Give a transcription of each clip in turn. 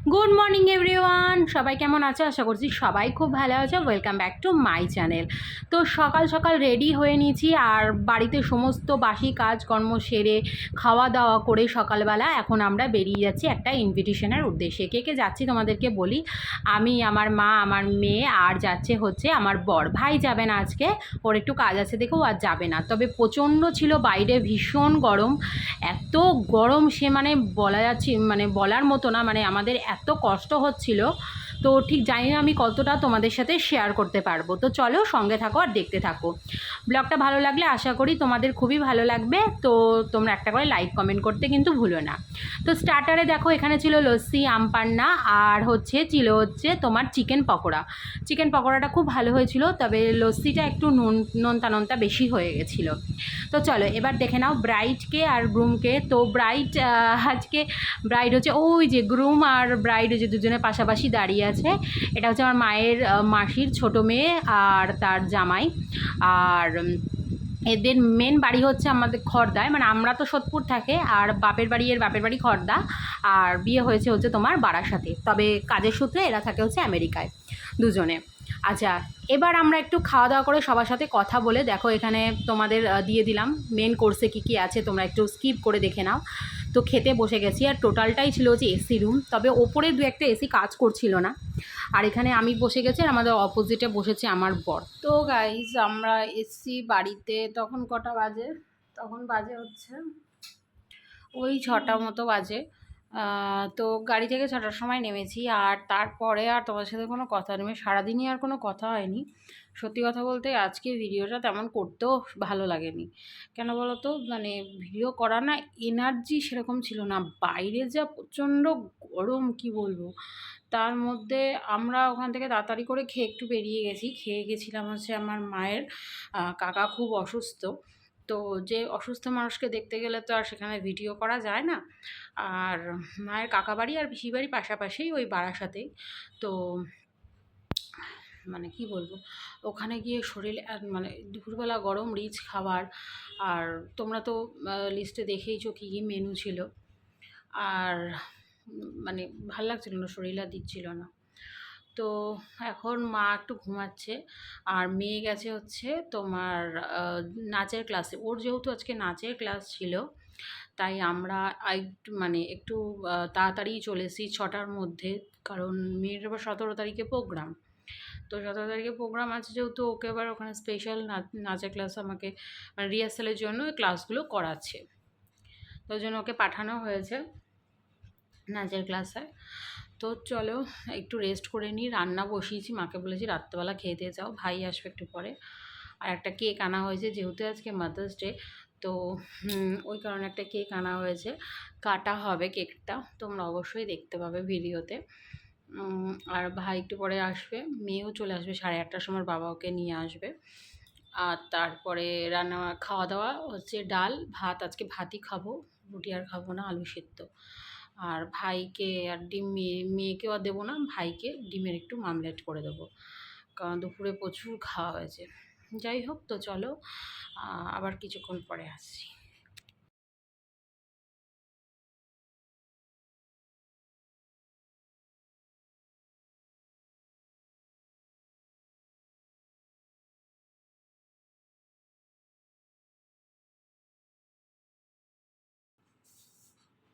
Good morning everyone সবাই কেমন আছো? আশা করছি সবাই খুব ভালো আছো। Welcome back to my channel তো সকাল সকাল রেডি হয়ে নিয়েছি আর বাড়িতে সমস্ত বাসি কাজকর্ম সেরে খাওয়া দাওয়া করে সকালবেলা এখন আমরা বেরিয়ে যাচ্ছি একটা ইনভিটেশনের উদ্দেশ্যে। কে কে যাচ্ছি তোমাদেরকে বলি? আমি, আমার মা, আমার মেয়ে, আর যাচ্ছে হচ্ছে আমার বর। ভাই যাবে না আজকে, ওর একটু কাজ আছে দেখো, ও আর যাবে না। তবে প্রচণ্ড ছিল বাইরে, ভীষণ গরম। এত গরম সে মানে বলা যাচ্ছে মানে বলার মতো না মানে আমাদের এত কষ্ট হচ্ছিল তো ঠিক জানি না আমি কতটা তোমাদের সাথে শেয়ার করতে পারব। তো চলো সঙ্গে থাকো আর দেখতে থাকো। ব্লগটা ভালো লাগলে আশা করি তোমাদের খুবই ভালো লাগবে। তো তোমরা একটা করে লাইক কমেন্ট করতে কিন্তু ভুলো না। তো স্টার্টারে দেখো এখানে ছিল লস্যি, আমপান্না আর হচ্ছে ছিল হচ্ছে তোমার চিকেন পকোড়া। চিকেন পকোড়াটা খুব ভালো হয়েছিল, তবে লস্যিটা একটু নুন, নোনতা নোনতা বেশি হয়ে গেছিল। তো চলো এবার দেখে নাও ব্রাইডকে আর গ্রুমকে তো ব্রাইড আজকে ব্রাইড হচ্ছে, ওই যে গ্রুম আর ব্রাইড যে দুজনে পাশাপাশি দাঁড়িয়ে আছে। এটা হচ্ছে আমার মায়ের মাসির ছোট মেয়ে আর তার জামাই। আর এদের মেন বাড়ি হচ্ছে আমাদের খর্দায়। মানে আমরা তো সোদপুর থাকে, আর বাপের বাড়ি এর বাপের বাড়ি খর্দা। আর বিয়ে হয়েছে হচ্ছে তোমার বারাসাতে। তবে কাজের সূত্রে এরা থাকে হচ্ছে আমেরিকায় দুজনে। আচ্ছা এবার আমরা একটু খাওয়া দাওয়া করে সবার সাথে কথা বলে দেখো এখানে তোমাদের দিয়ে দিলাম। মেন কোর্সে কী কী আছে তোমরা একটু স্কিপ করে দেখে নাও। তো খেতে বসে গেছি আর টোটালটাই ছিল হচ্ছে এসি রুম তবে ওপরে দু একটা এসি কাজ করছিল না। আর এখানে আমি বসে গেছি আর আমাদের অপোজিটে বসেছে আমার বর। তো গাইজ আমরা এসছি বাড়িতে, তখন কটা বাজে? তখন বাজে হচ্ছে ওই ছটা মতো বাজে। তো গাড়ি থেকে ছটার সময় নেমেছি আর তারপরে আর তোমার সাথে কোনো কথা নেই, সারাদিনই আর কোনো কথা হয়নি। সত্যি কথা বলতে আজকে ভিডিওটা তেমন করতেও ভালো লাগেনি। কেন বলো তো মানে ভিডিও করা না এনার্জি সেরকম ছিল না। বাইরে যা প্রচণ্ড গরম, কি বলব? তার মধ্যে আমরা ওখান থেকে তাড়াতাড়ি করে খেয়ে একটু বেরিয়ে গেছি। খেয়ে গেছিলাম হচ্ছে আমার মায়ের কাকা খুব অসুস্থ। তো যে অসুস্থ মানুষকে দেখতে গেলে তো আর সেখানে ভিডিও করা যায় না। আর মায়ের কাকা বাড়ি আর পিসি বাড়ি পাশাপাশি ওই বারাসাতেই। তো মানে কি বলব? ওখানে গিয়ে শরীর মানে দুপুরবেলা গরম রিচ খাবার আর তোমরা তো লিস্টে দেখেইছো কী কী মেনু ছিল। আর মানে ভালো লাগছিল না, শরীর আর দিচ্ছিল না। তো এখন মা একটু ঘুমাচ্ছে আর মেয়ে গেছে হচ্ছে তোমার নাচের ক্লাসে ওর যেহেতু আজকে নাচের ক্লাস ছিল, তাই আমরা একটু মানে একটু তাড়াতাড়ি চলে ছটার মধ্যে। কারণ মেয়ের আবার সতেরো তারিখে প্রোগ্রাম তো সতেরো তারিখে প্রোগ্রাম আছে, যেহেতু ওকে আবার ওখানে স্পেশাল নাচের ক্লাস আমাকে মানে রিহার্সালের জন্য ওই ক্লাসগুলো করাচ্ছে। তো জন্য ওকে পাঠানো হয়েছে নাচের ক্লাসে তো চলো, একটু রেস্ট করে নিই, রান্না বসিয়েছি, মাকে বলেছি রাত্রেবেলা খেয়ে দিয়ে যাও, ভাই আসবে একটু পরে। আর একটা কেক আনা হয়েছে, যেহেতু আজকে মাদার্স ডে তো ওই কারণে একটা কেক আনা হয়েছে। কাটা হবে কেকটা তোমরা অবশ্যই দেখতে পাবে ভিডিওতে আর ভাই একটু পরে আসবে। মেয়েও চলে আসবে, সাড়ে আটটার সময় বাবা ওকে নিয়ে আসবে। আর তারপরে রান্না খাওয়া দাওয়া হচ্ছে ডাল, ভাত। আজকে ভাতই খাব, রুটি আর খাব না, আলু সেদ্ধ। আর ভাইকে আর ডিম, মেয়ে, মেয়েকেও আর দেবো না, ভাইকে ডিমের একটু মামলেট করে দেবো। কারণ দুপুরে প্রচুর খাওয়া হয়েছে। যাই হোক তো চলো আবার কিছুক্ষণ পরে আসছি।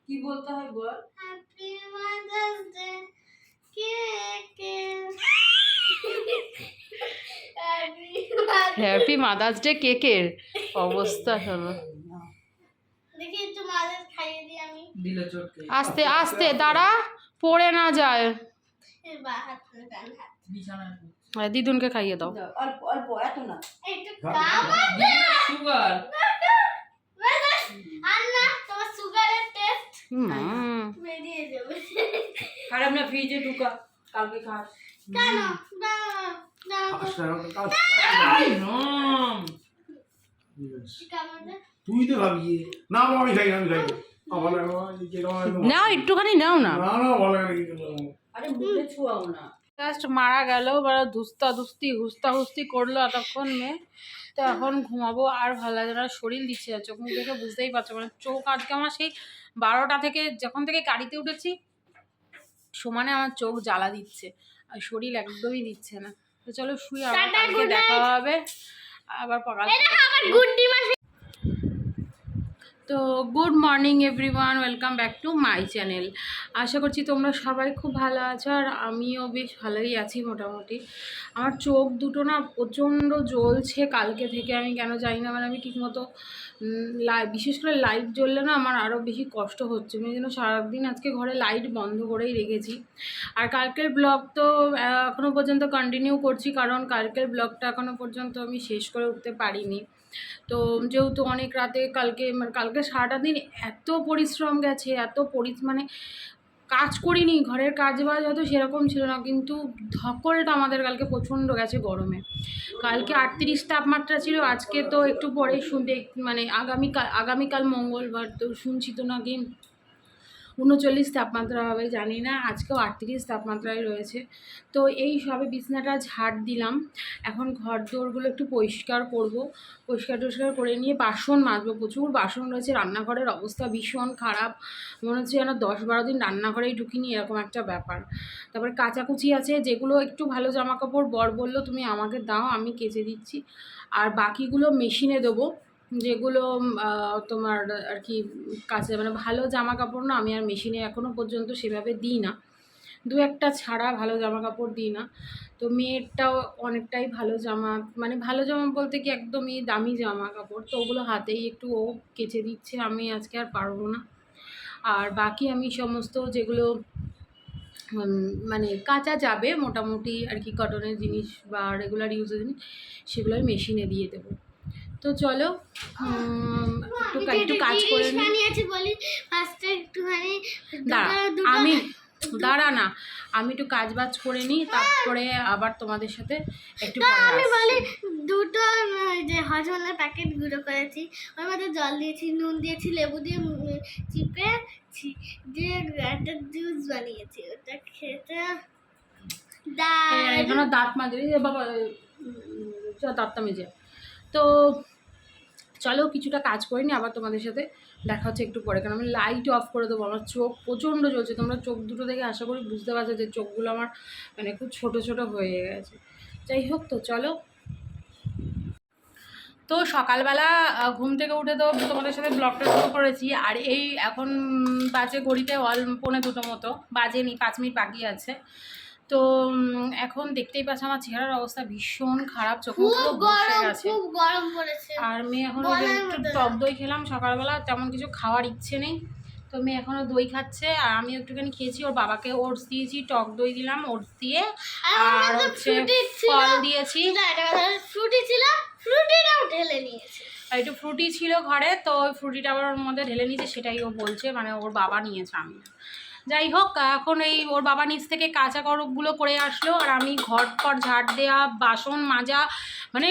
কি বলতে হয় বল Happy Mother's Day. Cake. Happy Mother's happy mother's day কেকের অবস্থা হলো দেখি একটু মাদার খাইয়ে দিই আমি দিল চটকে আস্তে আস্তে দাঁড়া পড়ে না যায় এই বা হাত করে ডান হাত বিছানায় আর দিদুনকে খাইয়ে দাও অল্প অল্প এত না একটু খাবার দে সুগার আর না তোমার সুগারের টেস্ট বেরিয়ে যাবে খারাপ না ফ্রিজে ঢুকা কালকে খাস কেন? দাও দাও নম খাবার দে তুই তো ভাবি। না আমি খাই আমি খাই নাও একটুখানি নাও না। না না ভালো লাগে আরে মুখে ছুয়াও না। জাস্ট মারা গেল বড় দুস্তা দুস্তি হুস্তা হুস্তি করল এতক্ষণ মেয়ে তো এখন ঘুমাবো আর ভালো লাগে না শরীর দিচ্ছে না চোখ মুখ দেখে বুঝতেই পারছ মানে চোখ আজকে আমার সেই বারোটা থেকে যখন থেকে গাড়িতে উঠেছি সমানে আমার চোখ জ্বালা দিচ্ছে আর শরীর একদমই দিচ্ছে না। তো চলো শুয়ে কালকে দেখা হবে। আবার আমার মাসি তো good morning everyone, welcome back to my channel. আশা করছি তোমরা সবাই খুব ভালো আছো আর আমিও বেশ ভালোই আছি মোটামুটি। আমার চোখ দুটো না প্রচণ্ড জ্বলছে কালকে থেকে, আমি কেন জানি না মানে আমি ঠিকমতো লাই, বিশেষ করে লাইট জ্বললে না আমার আরও বেশি কষ্ট হচ্ছে। আমি যেন সারাদিন আজকে ঘরে লাইট বন্ধ করেই রেখেছি। আর কালকের ব্লগ তো এখনও পর্যন্ত কন্টিনিউ করছি, কারণ কালকের ব্লগটা এখনও পর্যন্ত আমি শেষ করে উঠতে পারিনি। তো যেহেতু অনেক রাতে কালকে মানে কালকে সারাটা দিন এত পরিশ্রম গেছে, এত পরি মানে কাজ করিনি, ঘরের কাজ বাজ হয়তো সেরকম ছিল না, কিন্তু ধকলটা আমাদের কালকে প্রচণ্ড গেছে গরমে। কালকে আটত্রিশ তাপমাত্রা ছিল, আজকে তো একটু পরে শুনতে মানে আগামীকাল আগামীকাল মঙ্গলবার তো শুনছি তো নাকি উনচল্লিশ তাপমাত্রা হবে, জানি না, আজকেও আটত্রিশ তাপমাত্রায় রয়েছে। তো এই সবে বিছনাটা ঝাড় দিলাম। এখন ঘর দোরগুলো একটু পরিষ্কার করব। পরিষ্কার টরিষ্কার করে নিয়ে বাসন মাজবো প্রচুর। বাসন রয়েছে, রান্নাঘরের অবস্থা ভীষণ খারাপ। মনে হচ্ছে যেন দশ বারো দিন রান্নাঘরেই ঢুকিনি, এরকম একটা ব্যাপার। তারপরে কাচাকুচি আছে, যেগুলো একটু ভালো জামা কাপড় বর বলল, তুমি আমাকে দাও, আমি কেচে দিচ্ছি। আর বাকিগুলো মেশিনে দেবো। যেগুলো তোমার আর কি কাছে মানে ভালো জামা কাপড় না আমি আর মেশিনে এখনও পর্যন্ত সেভাবে দিই না। দু একটা ছাড়া ভালো জামা কাপড় দিই না। তো মেয়েরটাও অনেকটাই ভালো জামা মানে ভালো জামা বলতে কি একদমই দামি জামা কাপড় তো ওগুলো হাতেই একটু ও কেচে দিচ্ছে, আমি আজকে আর পারব না। আর বাকি আমি সমস্ত যেগুলো মানে কাঁচা যাবে, মোটামুটি আর কি কটনের জিনিস বা রেগুলার ইউজের জিনিস, সেগুলো আমি মেশিনে দিয়ে দেবো। তো চলো একটু একটু কাজ করে দাঁড়া আমি দাঁড়া না আমি একটু কাজ বাজ করে নিই তারপরে আবার তোমাদের সাথে একটু আমি বলি দুটো যে হজমের প্যাকেট গুঁড়ো করেছি ওর মধ্যে জল দিয়েছি নুন দিয়েছি লেবু দিয়ে চিপে দিয়ে একটা জুস বানিয়েছি ওটা খেতে হ্যাঁ, এখানে দাঁত মাজে বাবা দাঁতটা মেজে। তো চলো কিছুটা কাজ করে নি আবার তোমাদের সাথে দেখা হচ্ছে একটু পরে। কারণ আমি লাইট অফ করে দেবো, আমার চোখ প্রচণ্ড জ্বলছে। তোমরা চোখ দুটো দেখে আশা করি বুঝতে পারছ যে চোখগুলো আমার মানে খুব ছোট ছোট হয়ে গেছে। যাই হোক তো, চলো। তো সকালবেলা ঘুম থেকে উঠে তো তোমাদের সাথে ব্লগটা শুরু করেছি। আর এই এখন বাজে ঘড়িতে অল, পৌনে দুটো মতো। বাজেনি, পাঁচ মিনিট বাকি আছে। তো এখন দেখতেই পাচ্ছ আমার চেহারার অবস্থা ভীষণ খারাপ চোখ খুব গরম পড়েছে। আর মেয়ে এখন একটু টক দই খেলাম সকালবেলা তেমন কিছু খাওয়ার ইচ্ছে নেই। তো মেয়ে এখনও দই খাচ্ছে আর আমি একটুখানি খেয়েছি ওর বাবাকে ওটস দিয়েছি টক দই দিলাম ওটস দিয়ে। আর হচ্ছে ফল দিয়েছি। ফ্রুটি ছিল ফ্রুটিটাও ঢেলে নিয়েছে। আর একটু ফ্রুটি ছিল ঘরে তো ওই ফ্রুটিটা আবার ওর মধ্যে ঢেলে নিয়েছে সেটাই ও বলছে মানে ওর বাবা নিয়েছে আমি। যাই হোক, এখন এই ওর বাবা নিচ থেকে কাঁচা করবগুলো করে আসলো আর আমি ঘর পর ঝাড় দেওয়া বাসন মাজা মানে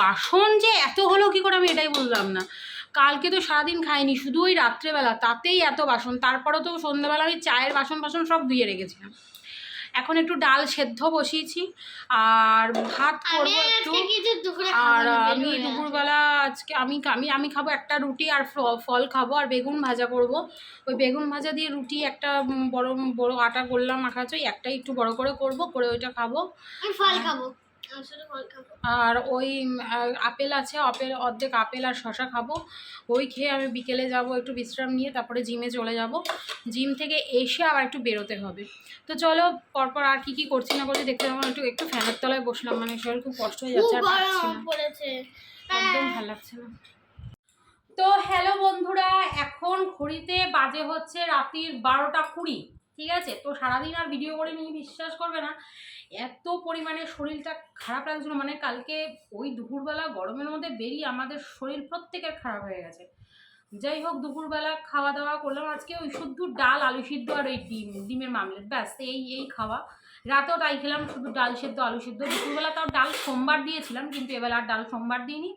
বাসন যে এত হলো কি করে আমি এটাই বললাম না। কালকে তো সারাদিন খাইনি, শুধু ওই রাত্রেবেলা, তাতেই এত বাসন। তারপরে তো সন্ধ্যাবেলা আমি চায়ের বাসন বাসন সব ধুয়ে রেখেছিলাম। এখন একটু ডাল সেদ্ধ বসিয়েছি আর ভাত করব একটু। আর আমি দুপুরবেলা আজকে আমি আমি আমি খাব একটা রুটি আর ফল খাব আর বেগুন ভাজা করব। ওই বেগুন ভাজা দিয়ে রুটি একটা বড় বড় আটা করলাম মাখা একটাই একটু বড় করে করব করে ওইটা খাব। ফল খাব। আর ওই আপেল আছে আপেল অর্ধেক আপেল আর শশা খাব। ওই খেয়ে আমি বিকেলে যাব একটু বিশ্রাম নিয়ে তারপরে জিমে চলে যাব। জিম থেকে এসে আবার একটু বেরোতে হবে। তো চলো পরপর আর কি কি করছি না করছি দেখতে আমার একটু একটু ফ্যানের তলায় বসলাম মানে শরীর খুব কষ্ট হয়ে যাচ্ছে একদম ভালো লাগছে না। তো হ্যালো বন্ধুরা এখন ঘড়িতে বাজে হচ্ছে রাত্রির বারোটা কুড়ি। ঠিক আছে? তো সারাদিন আর ভিডিও করে নিয়ে বিশ্বাস করবে না। এত পরিমাণে শরীরটা খারাপ লাগছিল। মানে কালকে ওই দুপুরবেলা গরমের মধ্যে বেরিয়ে আমাদের শরীর প্রত্যেকের খারাপ হয়ে গেছে। যাই হোক, দুপুরবেলা খাওয়া দাওয়া করলাম। আজকে ওই শুদ্ধ ডাল, আলু সিদ্ধ আর ওই ডিম, ডিমের মামলেট। ব্যাস, এই এই খাওয়া। রাতেও তাই খেলাম, শুধু ডাল সেদ্ধ, আলু সেদ্ধ। দুপুরবেলা তাও ডাল সোমবার দিয়েছিলাম, কিন্তু এবেলা আর ডাল সোমবার দিইনি।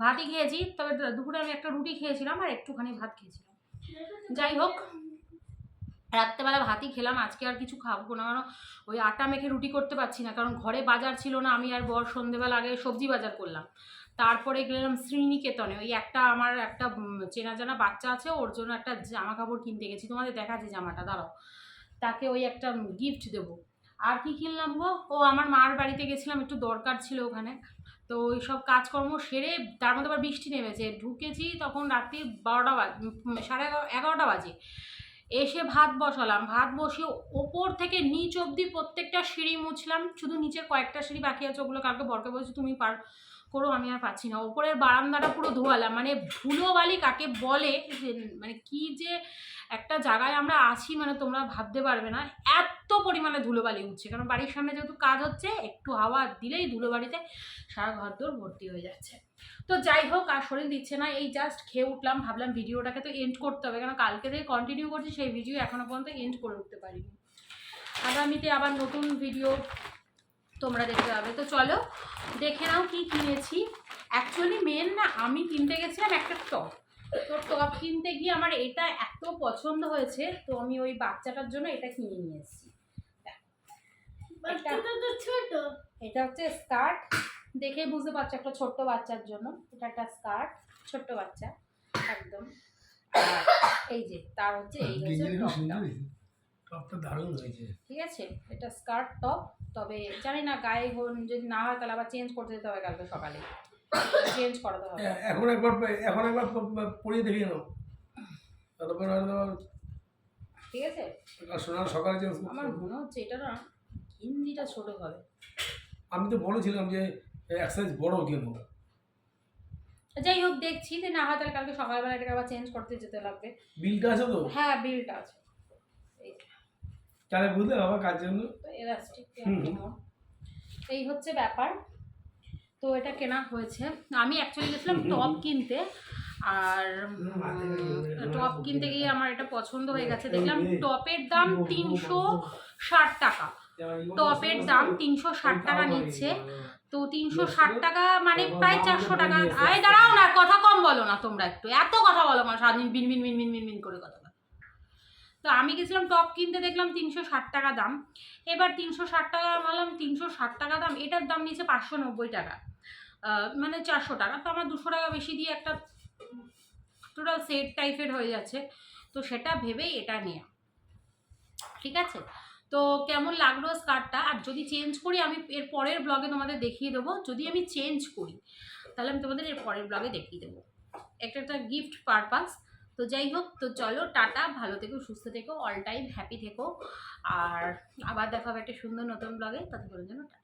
ভাতই খেয়েছি, তবে দুপুরে আমি একটা রুটি খেয়েছিলাম আর একটুখানি ভাত খেয়েছিলাম। যাই হোক রাত্রেবেলা ভাতই খেলাম, আজকে আর কিছু খাব না, কারণ ওই আটা মেখে রুটি করতে পারছি না, কারণ ঘরে বাজার ছিল না, আমি আর বর সন্ধেবেলা আগে সবজি বাজার করলাম। তারপরে গেলাম শ্রীনিকেতনে, ওই একটা আমার একটা চেনা জানা বাচ্চা আছে, ওর জন্য একটা জামা কাপড় কিনতে গেছি, তোমাদের দেখাচ্ছি জামাটা, দাঁড়াও। তাকে ওই একটা গিফট দেবো। আর কি কিনলাম গো? ও আমার মার বাড়িতে গেছিলাম, একটু দরকার ছিল ওখানে। তো ওই সব কাজকর্ম সেরে তার মধ্যে আবার বৃষ্টি নেমেছে, ঢুকেছি তখন রাত্রি বারোটা বাজে সাড়ে এগারো, এগারোটা বাজে। এসে ভাত বসালাম। ভাত বসিয়ে ওপর থেকে নিচ অবধি প্রত্যেকটা সিঁড়ি মুছলাম। শুধু নিচের কয়েকটা সিঁড়ি বাকি আছে, ওগুলো কালকে বরকে বলছি, তুমি পার করো, আমি আর পাচ্ছি না। ওপরের বারান্দাটা পুরো ধোয়ালাম। মানে ধুলো বালি কাকে বলে যে মানে কি যে একটা জায়গায় আমরা আছি মানে তোমরা ভাবতে পারবে না। এত পরিমাণে ধুলোবালি উঠছে। কারণ বাড়ির সামনে যেহেতু কাজ হচ্ছে, একটু হাওয়া দিলেই ধুলোবালিতে সারা ঘর দোর ভর্তি হয়ে যাচ্ছে। তো যাই হোক আর শরীর দিচ্ছে না এই জাস্ট খেয়ে উঠলাম ভাবলাম ভিডিওটাকে তো এন্ড করতে হবে কেন কালকে থেকে কন্টিনিউ করছি সেই ভিডিও এখনও পর্যন্ত এন্ড করে উঠতে পারিনি। আগামীতে আবার নতুন ভিডিও তোমরা দেখতে পাবে। তো চলো দেখে নাও কি কিনেছি। অ্যাকচুয়ালি মেন না আমি কিনতে গেছিলাম একটা টপ তো টপ কিনতে গিয়ে আমার এটা এত পছন্দ হয়েছে তো আমি ওই বাচ্চাটার জন্য এটা কিনে নিয়ে এসেছি। এটা হচ্ছে স্কার্ট দেখে বুঝতে পারছ একটা ছোট্ট বাচ্চার জন্য। এটা একটা স্কার্ট ছোট্ট বাচ্চা একদম। এই যে তার হচ্ছে এই হচ্ছে টপটা। টপটা দারুণ হয়েছে। ঠিক আছে? এটা স্কার্ট টপ। তবে জানি না গায়ে হন- যদি না হয় তাহলে আবার চেঞ্জ করতে যেতে হবে কালকে সকালে। চেঞ্জ করাতে হবে। এখন একবার এখন একবার পরিয়ে দেখিয়ে নাও। তারপরে ঠিক আছে? সোনার সকালে আমার মনে হচ্ছে এটা না হিন্দিটা ছোট হবে। আমি তো বলেছিলাম যে এক সাইজ বড় কিনবো যাই হোক দেখছি যে না হয় তাহলে কালকে সকালবেলা এটাকে আবার চেঞ্জ করতে যেতে লাগবে বিলটা আছে তো হ্যাঁ বিলটা আছে তাহলে বুঝলে আমার কাজের জন্য এলাস্টিক। এই হচ্ছে ব্যাপার তো এটা কেনা হয়েছে আমি অ্যাকচুয়ালি গেছিলাম টপ কিনতে আর টপ কিনতে গিয়ে আমার এটা পছন্দ হয়ে গেছে দেখলাম টপের দাম তিনশো ষাট টাকা টপের দাম তিনশো ষাট টাকা নিচ্ছে তো তিনশো ষাট টাকা মানে প্রায় চারশো টাকা। আরে দাঁড়াও না কথা কম বলো না তোমরা একটু। এত কথা বলো না সারাদিন বিন বিন বিন বিন বিন বিন করে কথা তো আমি গেছিলাম টপ কিনতে দেখলাম তিনশো ষাট টাকা দাম। এবার তিনশো ষাট টাকা বললাম তিনশো ষাট টাকা দাম এটার দাম নিয়েছে পাঁচশো নব্বই টাকা। মানে চারশো টাকা। তো আমার দুশো টাকা বেশি দিয়ে একটা টোটাল সেট টাইপের হয়ে যাচ্ছে। তো সেটা ভেবেই এটা নেওয়া ঠিক আছে? তো কেমন লাগল স্কার্টটা আর যদি চেঞ্জ করি, আমি এর পরের ব্লগে তোমাদের দেখিয়ে দেবো। যদি আমি চেঞ্জ করি, তাহলে আমি তোমাদের এর পরের ব্লগে দেখিয়ে দেবো। একটা একটা গিফট পারপাস তো যাই হোক, তো চলো, টাটা, ভালো থেকো, সুস্থ থেকো অল টাইম হ্যাপি থেকো। আর আবার দেখা হবে একটা সুন্দর নতুন ব্লগে ততক্ষণের জন্য টাটা।